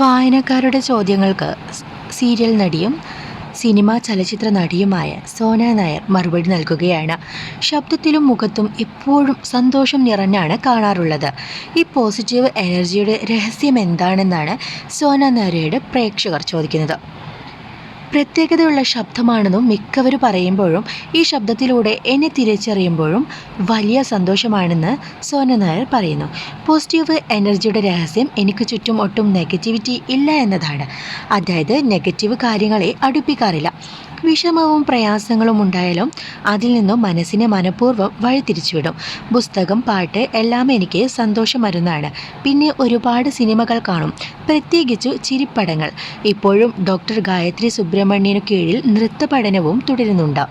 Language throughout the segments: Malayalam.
വായനക്കാരുടെ ചോദ്യങ്ങൾക്ക് സീരിയൽ നടിയും സിനിമാ ചലച്ചിത്ര നടിയുമായ സോന നായർ മറുപടി നൽകുകയാണ്. ശബ്ദത്തിലും മുഖത്തും എപ്പോഴും സന്തോഷം നിറഞ്ഞാണ് കാണാറുള്ളത്. ഈ പോസിറ്റീവ് എനർജിയുടെ രഹസ്യം എന്താണെന്നാണ് സോന നായരയുടെ പ്രേക്ഷകർ ചോദിക്കുന്നത്. പ്രത്യേകതയുള്ള ശബ്ദമാണെന്നും മിക്കവർ പറയുമ്പോഴും ഈ ശബ്ദത്തിലൂടെ എന്നെ തിരിച്ചറിയുമ്പോഴും വലിയ സന്തോഷമാണെന്ന് സോന നായർ പറയുന്നു. പോസിറ്റീവ് എനർജിയുടെ രഹസ്യം എനിക്ക് ചുറ്റും ഒട്ടും നെഗറ്റിവിറ്റി ഇല്ല എന്നതാണ്. അതായത് നെഗറ്റീവ് കാര്യങ്ങളെ അടുപ്പിക്കാറില്ല. വിഷമവും പ്രയാസങ്ങളും ഉണ്ടായാലും അതിൽ നിന്നും മനസ്സിനെ മനഃപൂർവം വഴിതിരിച്ചുവിടും. പുസ്തകം പാട്ട് എല്ലാം എനിക്ക് സന്തോഷം മരുന്നാണ് പിന്നെ ഒരുപാട് സിനിമകൾ കാണും. പ്രത്യേകിച്ചു ചിരിപ്പടങ്ങൾ. ഇപ്പോഴും ഡോക്ടർ ഗായത്രി സുബ്രഹ്മണ്യനു കീഴിൽ നൃത്ത പഠനവും തുടരുന്നുണ്ട്.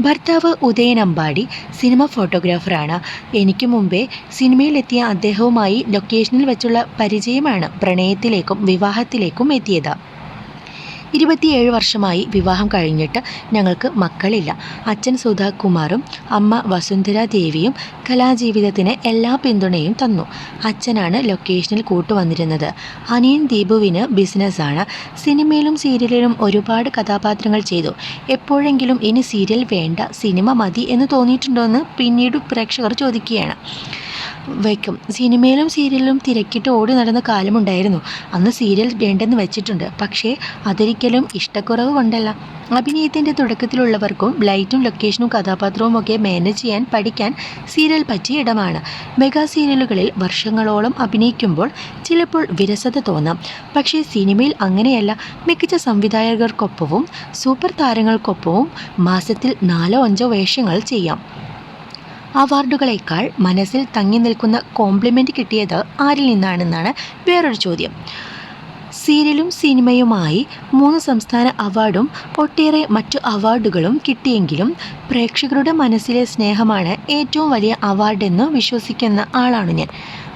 ഭർത്താവ് ഉദയൻ അമ്പാടി സിനിമ ഫോട്ടോഗ്രാഫറാണ്. എനിക്ക് മുമ്പേ സിനിമയിലെത്തിയ അദ്ദേഹവുമായി ലൊക്കേഷനിൽ വെച്ചുള്ള പരിചയമാണ് പ്രണയത്തിലേക്കും വിവാഹത്തിലേക്കും എത്തിയത്. ഇരുപത്തിയേഴ് വർഷമായി വിവാഹം കഴിഞ്ഞിട്ട് ഞങ്ങൾക്ക് മക്കളില്ല. അച്ഛൻ സുധാകുമാറും അമ്മ വസുന്ധര ദേവിയും കലാജീവിതത്തിന് എല്ലാ പിന്തുണയും തന്നു. അച്ഛനാണ് ലൊക്കേഷനിൽ കൂട്ടുവന്നിരുന്നത്. അനിയൻ ദീപുവിന് ബിസിനസ്സാണ്. സിനിമയിലും സീരിയലിലും ഒരുപാട് കഥാപാത്രങ്ങൾ ചെയ്തു. എപ്പോഴെങ്കിലും ഇനി സീരിയൽ വേണ്ട സിനിമ മതി എന്ന് തോന്നിയിട്ടുണ്ടോ എന്ന് പിന്നീട് പ്രേക്ഷകർ ചോദിക്കുകയാണ്. വയ്ക്കും. സിനിമയിലും സീരിയലിലും തിരക്കിട്ട് ഓടി നടന്ന കാലമുണ്ടായിരുന്നു. അന്ന് സീരിയൽ വേണ്ടെന്ന് വെച്ചിട്ടുണ്ട്. പക്ഷേ അതൊരിക്കലും ഇഷ്ടക്കുറവ് കൊണ്ടല്ല. അഭിനയത്തിന്റെ തുടക്കത്തിലുള്ളവർക്കും ലൈറ്റും ലൊക്കേഷനും കഥാപാത്രവും ഒക്കെ മാനേജ് ചെയ്യാൻ പഠിക്കാൻ സീരിയൽ പറ്റിയ ഇടമാണ്. മെഗാ സീരിയലുകളിൽ വർഷങ്ങളോളം അഭിനയിക്കുമ്പോൾ ചിലപ്പോൾ വിരസത തോന്നാം. പക്ഷേ സിനിമയിൽ അങ്ങനെയല്ല. മികച്ച സംവിധായകർക്കൊപ്പവും സൂപ്പർ താരങ്ങൾക്കൊപ്പവും മാസത്തിൽ നാലോ അഞ്ചോ വേഷങ്ങൾ ചെയ്യാം. അവാർഡുകളേക്കാൾ മനസ്സിൽ തങ്ങി നിൽക്കുന്ന കോംപ്ലിമെന്റ് കിട്ടിയത് ആരിൽ നിന്നാണെന്നാണ് വേറൊരു ചോദ്യം. സീരിയലും സിനിമയുമായി മൂന്ന് സംസ്ഥാന അവാർഡും ഒട്ടേറെ മറ്റു അവാർഡുകളും കിട്ടിയെങ്കിലും പ്രേക്ഷകരുടെ മനസ്സിലെ സ്നേഹമാണ് ഏറ്റവും വലിയ അവാർഡെന്ന് വിശ്വസിക്കുന്ന ആളാണ് ഞാൻ.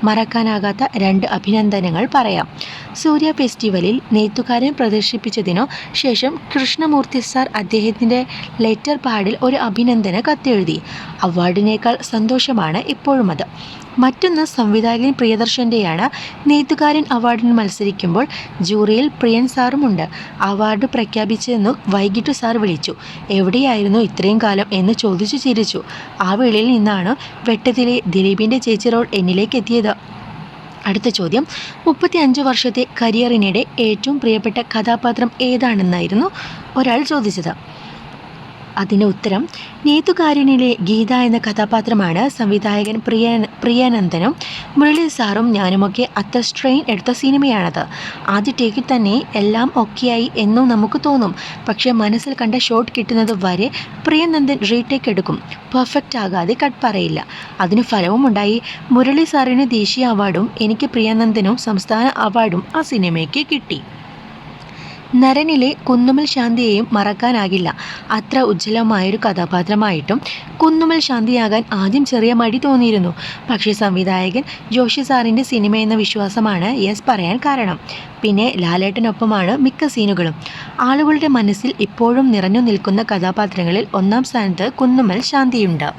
മറക്കാനാകാത്ത രണ്ട് അഭിനന്ദനങ്ങൾ പറയാം. സൂര്യ ഫെസ്റ്റിവലിൽ നെയ്ത്തുകാരൻ പ്രദർശിപ്പിച്ചതിനു ശേഷം കൃഷ്ണമൂർത്തി സാർ അദ്ദേഹത്തിന്റെ ലെറ്റർ പാഡിൽ ഒരു അഭിനന്ദന കത്തെഴുതി. അവാർഡിനേക്കാൾ സന്തോഷമാണ് ഇപ്പോഴും അത് മറ്റൊന്ന് സംവിധായകൻ പ്രിയദർശന്റെയാണ് നെയ്ത്തുകാരൻ അവാർഡിന് മത്സരിക്കുമ്പോൾ ജൂറിയിൽ പ്രിയൻ സാറുമുണ്ട്. അവാർഡ് പ്രഖ്യാപിച്ചതെന്നു വൈകിട്ട് സാർ വിളിച്ചു. എവിടെയായിരുന്നു ഇത്രയും കാലം? എന്ന് ചോദിച്ചു ചിരിച്ചു. ആ വേളയിൽ നിന്നാണ് വെട്ടത്തിലെ ദിലീപിന്റെ ചേച്ചി റോൾ എന്നിലേക്ക് എത്തിയത്. അടുത്ത ചോദ്യം. മുപ്പത്തി അഞ്ച് വർഷത്തെ കരിയറിനിടെ ഏറ്റവും പ്രിയപ്പെട്ട കഥാപാത്രം ഏതാണെന്നായിരുന്നു ഒരാൾ ചോദിച്ചത്. അതിന് ഉത്തരം നെയ്ത്തുകാരനിലെ ഗീത എന്ന കഥാപാത്രമാണ് സംവിധായകൻ പ്രിയ പ്രിയാനന്ദനും മുരളി സാറും ഞാനുമൊക്കെ അത്ര സ്ട്രെയിൻ എടുത്ത സിനിമയാണത്. ആദ്യ ടേക്കിൽ തന്നെ എല്ലാം ഒക്കെയായി എന്നും നമുക്ക് തോന്നും. പക്ഷേ മനസ്സിൽ കണ്ട ഷോട്ട് കിട്ടുന്നത് വരെ പ്രിയനന്ദൻ റീടേക്ക് എടുക്കും. പെർഫെക്റ്റ് ആകാതെ കട്ട് പറയില്ല. അതിന് ഫലവും ഉണ്ടായി. മുരളി സാറിന് ദേശീയ അവാർഡും എനിക്ക് പ്രിയാനന്ദനും സംസ്ഥാന അവാർഡും ആ സിനിമയ്ക്ക് കിട്ടി. നരനിലെ കുന്നുമൽ ശാന്തിയെയും മറക്കാനാകില്ല. അത്ര ഉജ്ജ്വലമായൊരു കഥാപാത്രമായിട്ടും കുന്നുമൽ ശാന്തിയാകാൻ ആദ്യം ചെറിയ മടി തോന്നിയിരുന്നു. പക്ഷേ സംവിധായകൻ ജോഷി സാറിന്റെ സിനിമ എന്ന വിശ്വാസമാണ് യെസ് പറയാൻ കാരണം. പിന്നെ ലാലേട്ടനൊപ്പമാണ് മിക്ക സീനുകളും. ആളുകളുടെ മനസ്സിൽ ഇപ്പോഴും നിറഞ്ഞു നിൽക്കുന്ന കഥാപാത്രങ്ങളിൽ ഒന്നാം സ്ഥാനത്ത് കുന്നുമൽ ശാന്തിയുണ്ട്.